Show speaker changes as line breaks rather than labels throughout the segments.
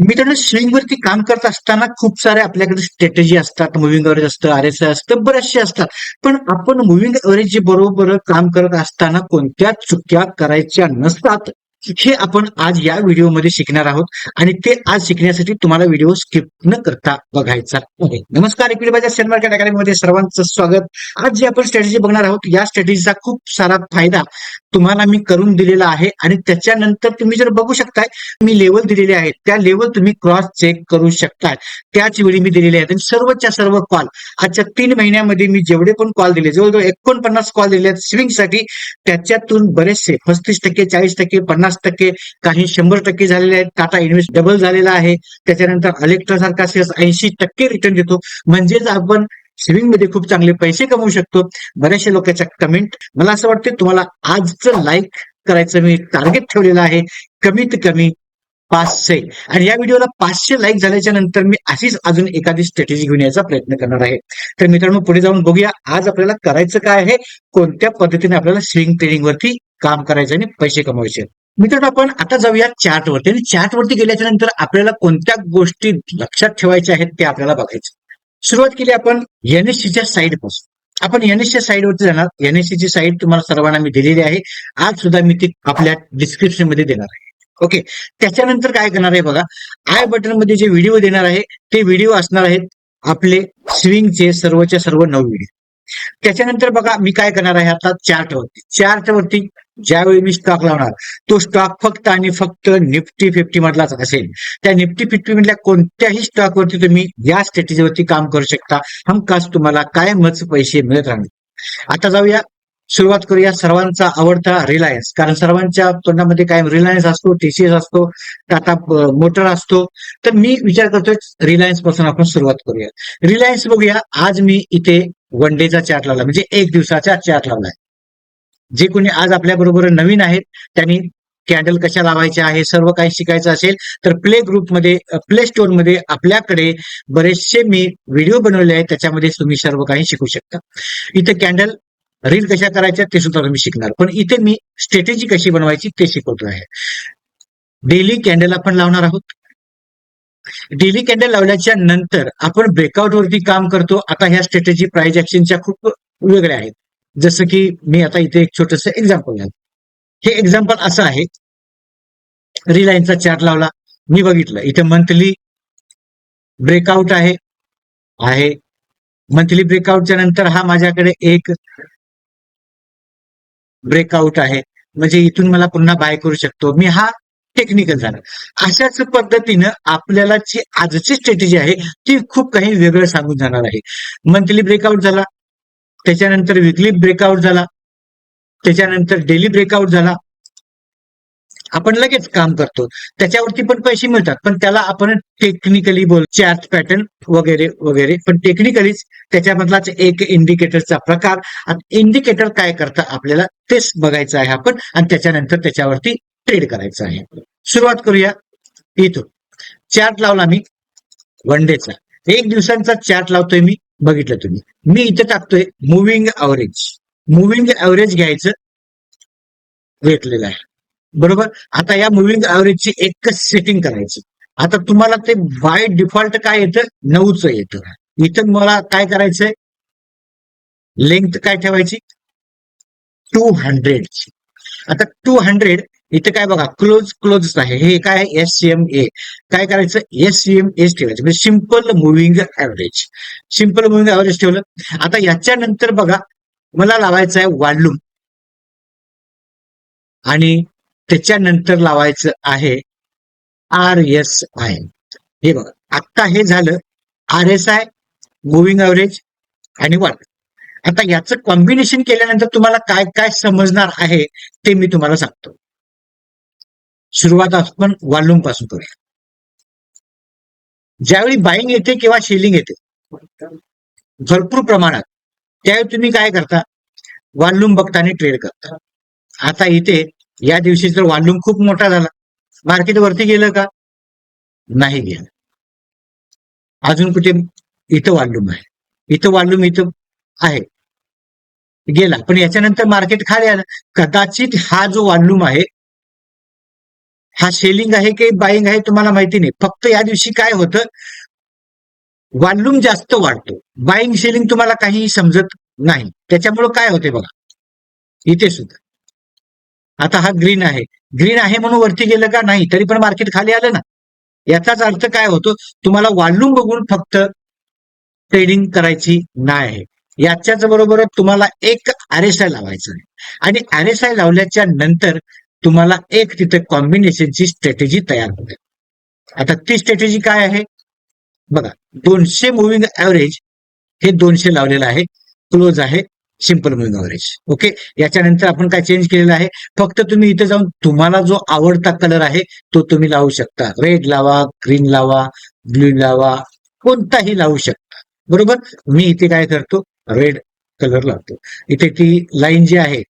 मित्रांनो स्विंग वरती काम करत असताना खूप सारे आपल्याकडे स्ट्रॅटेजी असतात मुव्हिंग अवरेज असतं आर एस आय असतं बरेचसे असतात. पण आपण मुव्हिंग अवरेज बरोबर काम करत असताना कोणत्या चुक्या करायच्या नसतात. हे आपण आज या व्हिडिओमध्ये शिकणार आहोत आणि ते आज शिकण्यासाठी तुम्हाला व्हिडिओ स्किप न करता बघायचा आहे. नमस्कार इकडे शेअर मार्केट अकॅडमीमध्ये सर्वांचं स्वागत. आज जे आपण स्ट्रॅटेजी बघणार आहोत या स्ट्रॅटेजीचा खूप सारा फायदा तुम्हाला मी करून दिलेला आहे आणि त्याच्यानंतर तुम्ही जर बघू शकताय मी लेवल दिलेले आहेत. त्या लेवल तुम्ही क्रॉस चेक करू शकताय. त्याच वेळी मी दिलेले आहेत. आणि सर्वच्या सर्व कॉल आजच्या तीन महिन्यामध्ये मी जेवढे पण कॉल दिले जवळजवळ एकोणपन्नास कॉल दिले आहेत स्विंगसाठी त्याच्यातून बरेचसे पस्तीस टक्के चाळीस टक्के पन्नास पन्नास टक्के काही शंभर टक्के झालेले आहेत. टाटा इन्व्हेस्ट डबल झालेला आहे. त्याच्यानंतर अलेक्ट्रा सारखा शेअर्स ऐंशी टक्के रिटर्न देतो. म्हणजेच आपण सेव्हिंगमध्ये खूप चांगले पैसे कमवू शकतो. बऱ्याचशा लोकांच्या कमेंट मला असं वाटतं तुम्हाला आजचं लाईक करायचं मी टार्गेट ठेवलेलं आहे. कमीत कमी पाचशे. आणि या व्हिडिओला पाचशे लाईक झाल्याच्यानंतर मी अशीच अजून एखादी स्ट्रॅटेजी घेऊन यायचा प्रयत्न करणार आहे. तर मित्रांनो पुढे जाऊन बघूया आज आपल्याला करायचं काय आहे? कोणत्या पद्धतीने आपल्याला स्विंग ट्रेडिंग वरती काम करायचं आणि पैसे कमवायचे? मित्रांनो आपण आता जाऊया चार्ट वरती. आणि चार्ट वरती गेल्याच्यानंतर आपल्याला कोणत्या गोष्टी लक्षात ठेवायच्या आहेत ते आपल्याला बघायचं. सुरुवात केली आपण एनएससीच्या साईडपासून. आपण एनएससीच्या साईड वरती जाणार. एनएससीची साईड तुम्हाला सर्वांना मी दिलेली आहे. आज सुद्धा मी ती आपल्या डिस्क्रिप्शनमध्ये देणार आहे. ओके? त्याच्यानंतर काय करणार आहे बघा. आय बटनमध्ये जे व्हिडिओ देणार आहे ते व्हिडिओ असणार आहेत आपले स्विंगचे सर्वच्या सर्व नऊ व्हिडिओ त्याच्यानंतर बघा मी काय करणार आहे आता चार्ट वरती. चार्ट वरती ज्यावेळी मी स्टॉक लावणार तो स्टॉक फक्त आणि फक्त निफ्टी फिफ्टी मधलाच असेल. त्या निफ्टी फिफ्टी मधल्या कोणत्याही स्टॉक वरती तुम्ही या स्ट्रॅटेजीवरती काम करू शकता. हमखास तुम्हाला कायमच पैसे मिळत राहणार. आता जाऊया सुरुवात करूया सर्वांचा आवडता रिलायन्स कारण सर्वांच्या तोंडामध्ये कायम रिलायन्स असतो टीसीएस असतो टाटा मोटर असतो. तर मी विचार करतोय रिलायन्सपासून आपण सुरुवात करूया. रिलायन्स बघूया आज मी इथे वन डेचा चार्ट लावला. म्हणजे एक दिवसाचा चार्ट लावलाय जे कोणी आज आपल्या बरोबर नवीन आहेत त्यांनी कॅन्डल कशा लावायच्या आहे सर्व काही शिकायचं असेल तर प्ले ग्रुपमध्ये प्ले स्टोरमध्ये आपल्याकडे बरेचसे मी व्हिडिओ बनवले आहेत त्याच्यामध्ये तुम्ही सर्व काही शिकू शकता. इथे कॅन्डल रील कशा करायच्या ते सुद्धा तुम्ही शिकणार. पण इथे मी स्ट्रॅटेजी कशी बनवायची ते शिकवतो आहे. डेली कॅन्डल आपण लावणार आहोत. डेली कॅन्डल लावल्याच्या नंतर आपण ब्रेकआउट वरती काम करतो. आता ह्या स्ट्रॅटेजी प्राइज ऍक्शनच्या खूप वेगळ्या आहेत. जसं की मी आता इथे एक छोटस एक्झाम्पल घाल हे एक्झाम्पल असं आहे. रिलायन्सचा चार्ट लावला. मी बघितलं. इथे मंथली ब्रेकआउट आहे. आहे. मंथली ब्रेकआउटच्या नंतर हा माझ्याकडे एक ब्रेकआउट आहे. म्हणजे इथून मला पुन्हा बाय करू शकतो. मी हा टेक्निकल झाला. अशाच पद्धतीनं आपल्याला जी आजची स्ट्रॅटेजी आहे ती खूप काही वेगळं सांगून जाणार आहे. मंथली ब्रेकआउट झाला. त्याच्यानंतर विकली ब्रेकआउट झाला. त्याच्यानंतर डेली ब्रेकआउट झाला. आपण लगेच काम करतो. त्याच्यावरती पण पैसे मिळतात. पण त्याला आपण टेक्निकली बोल चार्ट पॅटर्न वगैरे वगैरे. पण टेक्निकलीच त्याच्यामधलाच एक इंडिकेटरचा प्रकार. इंडिकेटर काय करतं आपल्याला? तेच बघायचं आहे आपण. आणि त्याच्यानंतर त्याच्यावरती ट्रेड करायचं आहे. सुरुवात करूया. इथून. चार्ट लावला मी. वन डेचा एक दिवसांचा चार्ट लावतोय मी. बघितलं तुम्ही. मी इथे टाकतोय मुव्हिंग अवरेज मुव्हिंग अवरेज घ्यायचं घेतलेलं आहे. बरोबर? आता या मुव्हिंग अवरेजची एकच सेटिंग करायची. आता तुम्हाला ते बाय डिफॉल्ट काय येतं? नऊच येतं. इथं मला काय करायचंय? लेंथ काय ठेवायची? टू हंड्रेडची आता टू हंड्रेड इथे काय बघा क्लोज क्लोज आहे हे काय आहे? एस एम ए काय करायचं? एस एम एस ठेवायचं. म्हणजे simple moving average simple moving average ठेवलं. आता याच्यानंतर बघा मला लावायचं आहे वॉल्यूम आणि त्याच्यानंतर लावायचं आहे आर एस आय हे बघा आता हे झालं. R S I moving average आणि वन आता याचं कॉम्बिनेशन केल्यानंतर तुम्हाला काय काय समजणार आहे ते मी तुम्हाला सांगतो. सुरुवात आपण वॉल्यूमपासून करूया ज्यावेळी बाईंग येते किंवा शेलिंग येते भरपूर प्रमाणात त्यावेळी तुम्ही काय करता? वॉल्यूम बघताना ट्रेड करता. आता इथे या दिवशी जर वॉल्यूम खूप मोठा झाला मार्केट वरती गेलं का? नाही गेलं. अजून कुठे? इथं वॉल्यूम आहे. इथं वॉल्यूम इथं आहे. गेला. पण याच्यानंतर मार्केट खाली आलं. कदाचित हा जो वॉल्यूम आहे हा सेलिंग आहे की बाईंग आहे तुम्हाला माहिती नाही. फक्त या दिवशी काय होतं? वॉल्यूम जास्त वाढतो. बाईंग सेलिंग तुम्हाला काही समजत नाही. त्याच्यामुळं काय होते बघा? इथे सुद्धा. आता हा ग्रीन आहे. ग्रीन आहे म्हणून वरती गेलं का? नाही. तरी पण मार्केट खाली आलं ना. याचाच अर्थ काय होतो? तुम्हाला वॉल्यूम बघून फक्त ट्रेडिंग करायची नाही आहे. याच्याच बरोबर तुम्हाला एक आर एस आय लावायचं आहे. आणि आर एस आय लावल्याच्या नंतर तुम्हाला एक तिथे कॉम्बिनेशनची स्ट्रॅटेजी तयार होते. आता ती स्ट्रॅटेजी काय आहे? बघा दोनशे मुव्हिंग ऍव्हरेज हे दोनशे लावलेलं आहे. क्लोज आहे. सिंपल मुव्हिंग ऍव्हरेज ओके याच्यानंतर आपण काय चेंज केलेलं आहे? फक्त तुम्ही इथे जाऊन तुम्हाला जो आवडता कलर आहे तो तुम्ही लावू शकता. रेड लावा ग्रीन लावा ब्ल्यू लावा कोणताही लावू शकता. बरोबर? मी इथे काय करतो? रेड कलर लावतो. इथे ती लाईन जी आहे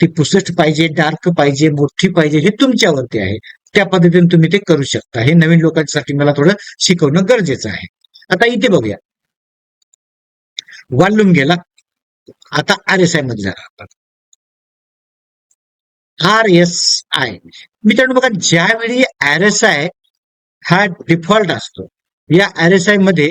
ती पुसट पाहिजे डार्क पाहिजे मोठी पाहिजे हे तुमच्यावरती आहे. त्या पद्धतीने तुम्ही ते करू शकता. हे नवीन लोकांसाठी मला थोडं शिकवणं गरजेचं आहे. आता इथे बघूया. वालून गेला. आता आर एस आयमध्ये जाणार आर एस आय मित्रांनो बघा ज्यावेळी आर एस आय हा डिफॉल्ट असतो या आर एस आयमध्ये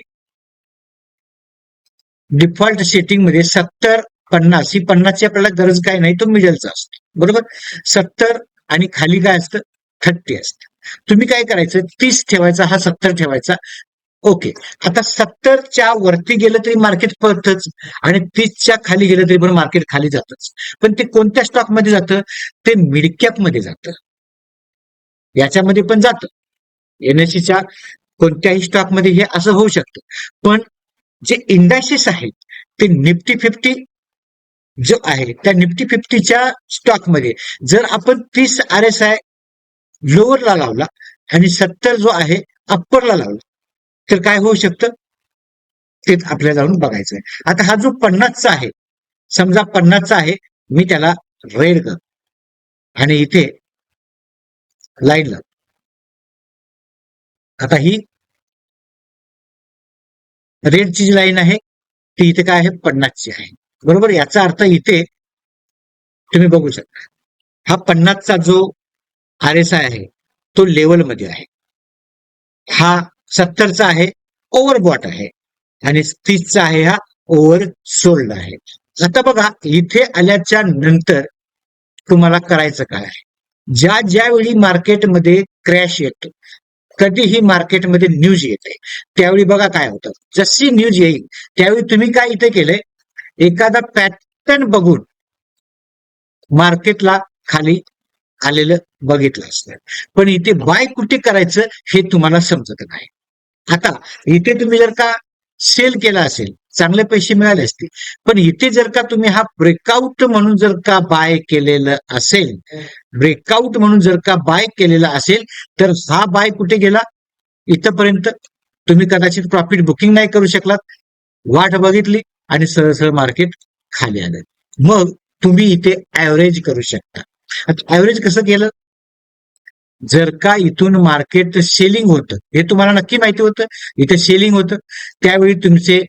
डिफॉल्ट सेटिंगमध्ये सत्तर पन्नास ही पन्नासची आपल्याला गरज काय नाही तो मिडलचा असतो. बरोबर? सत्तर आणि खाली काय असतं? थर्टी असतं. तुम्ही काय करायचं? तीस ठेवायचा हा सत्तर ठेवायचा. ओके. आता सत्तरच्या वरती गेलं तरी मार्केट पळतच आणि तीसच्या खाली गेलं तरी पण मार्केट खाली जातच. पण ते कोणत्या स्टॉकमध्ये जातं? ते मिडकॅपमध्ये जातं. याच्यामध्ये पण जातं. एनएससीच्या कोणत्याही स्टॉकमध्ये हे असं होऊ शकतं. पण जे इंडायसिस आहेत ते निफ्टी फिफ्टी जो आहे त्या निफ्टी फिफ्टीच्या स्टॉकमध्ये. जर आपण तीस आर एस आय लोअरला लावला आणि सत्तर जो आहे अप्परला लावला तर काय होऊ शकतं? ते आपल्याला जाऊन बघायचं आहे. आता हा जो पन्नासचा आहे समजा पन्नासचा आहे मी त्याला रेड कर. आणि इथे लाईन लाव. आता ही रेडची जी लाईन आहे ती इथे काय आहे? पन्नासची आहे. बरोबर? याचा अर्थ इथे तुम्ही बघू शकता. हा पन्नासचा जो आर एस आय आहे तो लेवलमध्ये आहे. हा सत्तरचा आहे ओव्हरबॉट आहे. आणि तीसचा आहे हा ओव्हर सोल्ड आहे. आता बघा इथे आल्याच्यानंतर तुम्हाला करायचं काय आहे? ज्या ज्यावेळी मार्केटमध्ये क्रॅश येतो कधीही मार्केटमध्ये न्यूज येते त्यावेळी बघा काय होतं. जशी न्यूज येईल त्यावेळी तुम्ही काय इथे केलंय? एखादा पॅटर्न बघून मार्केटला खाली आलेलं बघितलं असतं. पण इथे बाय कुठे करायचं हे तुम्हाला समजत नाही. आता इथे तुम्ही जर का सेल केला असेल चांगले पैसे मिळाले असतील पण इथे जर का तुम्ही हा ब्रेकआउट म्हणून जर का बाय केलेलं असेल ब्रेकआउट म्हणून जर का बाय केलेला असेल तर हा बाय कुठे गेला? इथपर्यंत. तुम्ही कदाचित प्रॉफिट बुकिंग नाही करू शकलात. वाट बघितली आणि सरळ सरळ मार्केट खाली आलं. मग तुम्ही इथे ऍव्हरेज करू शकता. आता ऍव्हरेज कसं केलं? जर का इथून मार्केट सेलिंग होतं हे तुम्हाला नक्की माहिती होतं. इथे सेलिंग होतं. त्यावेळी तुमचे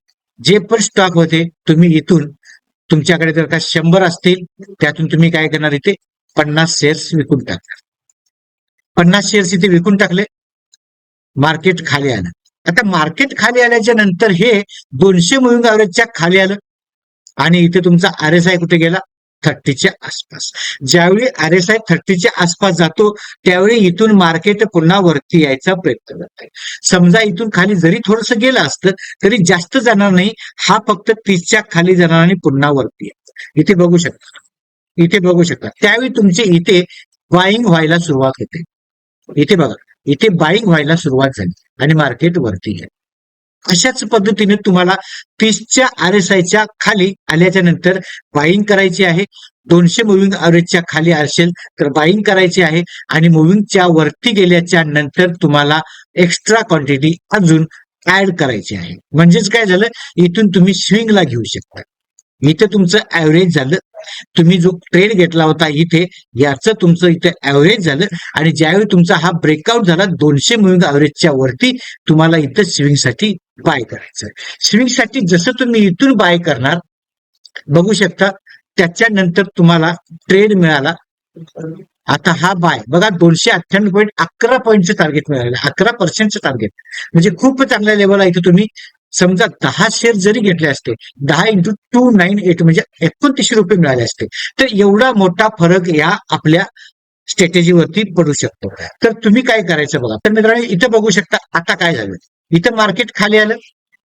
जे पण स्टॉक होते तुम्ही इथून तुमच्याकडे जर का शंभर असतील त्यातून तुम्ही काय करणार इथे? पन्नास शेअर्स विकून टाकणार. पन्नास शेअर्स इथे विकून टाकले. मार्केट खाली आलं. आता मार्केट खाली आल्याच्यानंतर हे दोनशे मुव्हिंग ऍव्हरेजच्या खाली आलं. आणि इथे तुमचा आर एस आय कुठे गेला? थर्टीच्या आसपास. ज्यावेळी आर एस आय थर्टीच्या आसपास जातो त्यावेळी इथून मार्केट पुन्हा वरती यायचा प्रयत्न करत आहे समजा इथून खाली जरी थोडस गेलं असतं तरी जास्त जाणार नाही. हा फक्त तीसच्या खाली जाणार आणि पुन्हा वरती यायचा. इथे बघू शकता. इथे बघू शकता. त्यावेळी तुमचे इथे बाईंग व्हायला सुरुवात होते. इथे बघा. इथे बाईंग व्हायला सुरुवात झाली. आणि मार्केट वरती आहे अशाच पद्धतीने तुम्हाला तीसच्या आर एस आयच्या खाली आल्याच्यानंतर बाईंग करायची आहे. दोनशे मुव्हिंग ऍव्हरेजच्या खाली असेल तर बाईंग करायची आहे. आणि मुव्हिंगच्या वरती गेल्याच्यानंतर तुम्हाला एक्स्ट्रा क्वांटिटी अजून ऍड करायची आहे. म्हणजेच काय झालं? इथून तुम्ही स्विंगला घेऊ शकता. इथं तुमचं ऍव्हरेज झालं तुम्ही जो ट्रेड घेतला होता इथे याचं तुमचं इथे ऍव्हरेज झालं. आणि ज्यावेळी तुमचा हा ब्रेकआउट झाला दोनशे मुव्हिंग ऍव्हरेजच्या वरती तुम्हाला इथं स्विंगसाठी बाय करायचं स्विंगसाठी जसं तुम्ही इथून बाय करणार बघू शकता त्याच्यानंतर तुम्हाला ट्रेड मिळाला. आता हा बाय बघा दोनशे अठ्ठ्याण्णव पॉईंट अकरा पॉईंटचं टार्गेट मिळालं. अकरा पर्सेंटचं टार्गेट म्हणजे खूप चांगल्या लेवलला इथे तुम्ही. समजा दहा शेअर जरी घेतले असते दहा इंटू टू नाईन एट म्हणजे एकोणतीसशे रुपये मिळाले असते तर एवढा मोठा फरक या आपल्या स्ट्रॅटेजीवरती पडू शकतो. तर तुम्ही काय करायचं बघा. तर मित्रांनो इथं बघू शकता आता काय झालं. इथं मार्केट खाली आलं.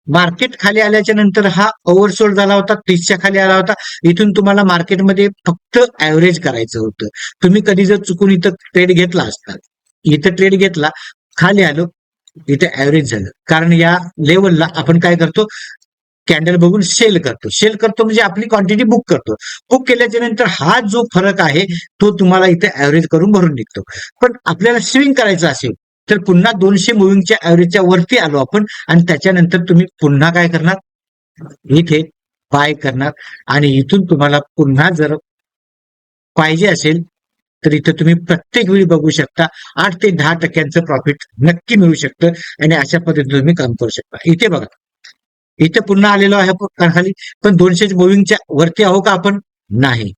मार्केट खाली आल्याच्यानंतर हा ओव्हरसोल्ड झाला होता तीसच्या खाली आला होता. इथून तुम्हाला मार्केटमध्ये फक्त ऍव्हरेज करायचं होतं. तुम्ही कधी जर चुकून इथं ट्रेड घेतला असता इथं ट्रेड घेतला खाली आलो इथे ऍव्हरेज झालं. कारण या लेवलला आपण काय करतो? कॅन्डल बघून सेल करतो. सेल करतो म्हणजे आपली क्वांटिटी बुक करतो. बुक केल्याच्यानंतर हा जो फरक आहे तो तुम्हाला इथे ऍव्हरेज करून भरून निघतो. पण आपल्याला स्विंग करायचं असेल तर पुन्हा दोनशे मुव्हिंगच्या ऍव्हरेजच्या वरती आलो आपण आणि त्याच्यानंतर तुम्ही पुन्हा काय करणार? इथे बाय करणार. आणि इथून तुम्हाला पुन्हा जर पाहिजे असेल तर इथं तुम्ही प्रत्येक वेळी बघू शकता आठ ते दहा टक्क्यांचं प्रॉफिट नक्की मिळू शकतं आणि अशा पद्धतीने तुम्ही काम करू शकता. इथे बघा. इथे पुन्हा आलेलो आहे खाली पण दोनशे मुव्हिंगच्या वरती आहो का आपण? नाही.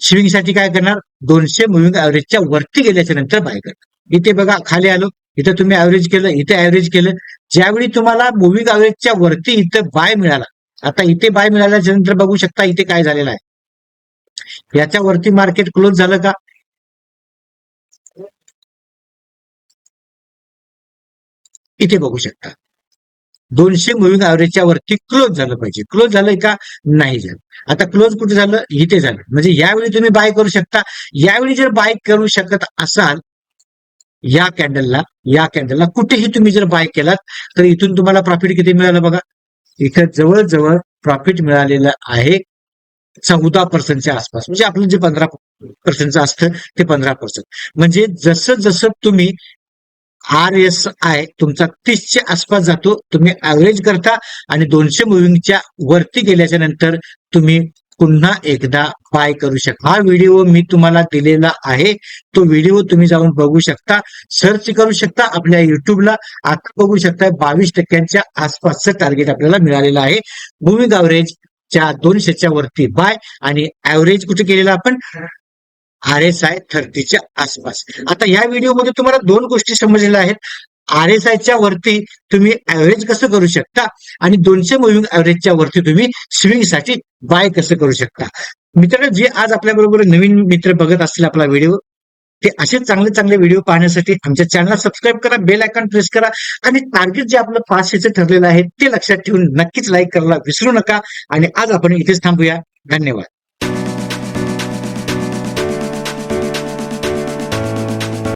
स्विंगसाठी काय करणार? दोनशे मुव्हिंग ऍव्हरेजच्या वरती गेल्याच्यानंतर बाय करणार. इथे बघा खाली आलो. इथं तुम्ही ऍव्हरेज केलं इथे ऍव्हरेज केलं. ज्यावेळी तुम्हाला मुव्हिंग ऍव्हरेजच्या वरती इथं बाय मिळाला आता इथे बाय मिळाल्याच्या नंतर बघू शकता इथे काय झालेलं आहे. याच्यावरती मार्केट क्लोज झालं का? इथे बघू शकता. दोनशे मुव्हिंग ऍव्हरेजच्या वरती क्लोज झालं पाहिजे. क्लोज झालंय का? नाही झालं. आता क्लोज कुठे झालं? इथे झालं. म्हणजे यावेळी तुम्ही बाय करू शकता. यावेळी जर बाय करू शकत असाल या कॅन्डलला या कॅन्डलला कुठेही तुम्ही जर बाय केलात तर इथून तुम्हाला प्रॉफिट किती मिळालं बघा? इथं जवळजवळ प्रॉफिट मिळालेलं आहे चौदा पर्सेंटच्या आसपास. म्हणजे आपलं जे पंधरा पर्सेंटचं असतं ते पंधरा पर्सेंट म्हणजे जसं जसं तुम्ही आर एस आय तुमचा तीसच्या आसपास जातो तुम्ही ऍव्हरेज करता आणि दोनशे मुव्हिंगच्या वरती गेल्याच्यानंतर तुम्ही पुन्हा एकदा बाय करू शकता. हा व्हिडिओ मी तुम्हाला दिलेला आहे. तो व्हिडिओ तुम्ही जाऊन बघू शकता सर्च करू शकता आपल्या युट्यूबला आता बघू शकता बावीस टक्क्यांच्या आसपासचं टार्गेट आपल्याला मिळालेलं आहे. मुव्हिंग ऍव्हरेज च्या दोनशेच्या वरती बाय आणि ऍव्हरेज कुठे केलेला आपण? आर एस आय थर्टीच्या आसपास. आता या व्हिडिओमध्ये तुम्हाला दोन गोष्टी समजलेल्या आहेत. आर एस आयच्या वरती तुम्ही ऍव्हरेज कसं करू शकता? आणि दोनशे मुव्हिंग ऍव्हरेजच्या वरती तुम्ही स्विंगसाठी बाय कसं करू शकता? मित्रांनो जे आज आपल्याबरोबर नवीन मित्र बघत असतील आपला व्हिडिओ ते असे चांगले चांगले व्हिडिओ पाहण्यासाठी आमच्या चॅनलला सबस्क्राईब करा बेल आयकॉन प्रेस करा आणि टार्गेट जे आपलं पाचशेचं ठरलेलं आहे ते लक्षात ठेवून नक्कीच लाईक करायला विसरू नका. आणि आज आपण इथेच थांबूया. धन्यवाद.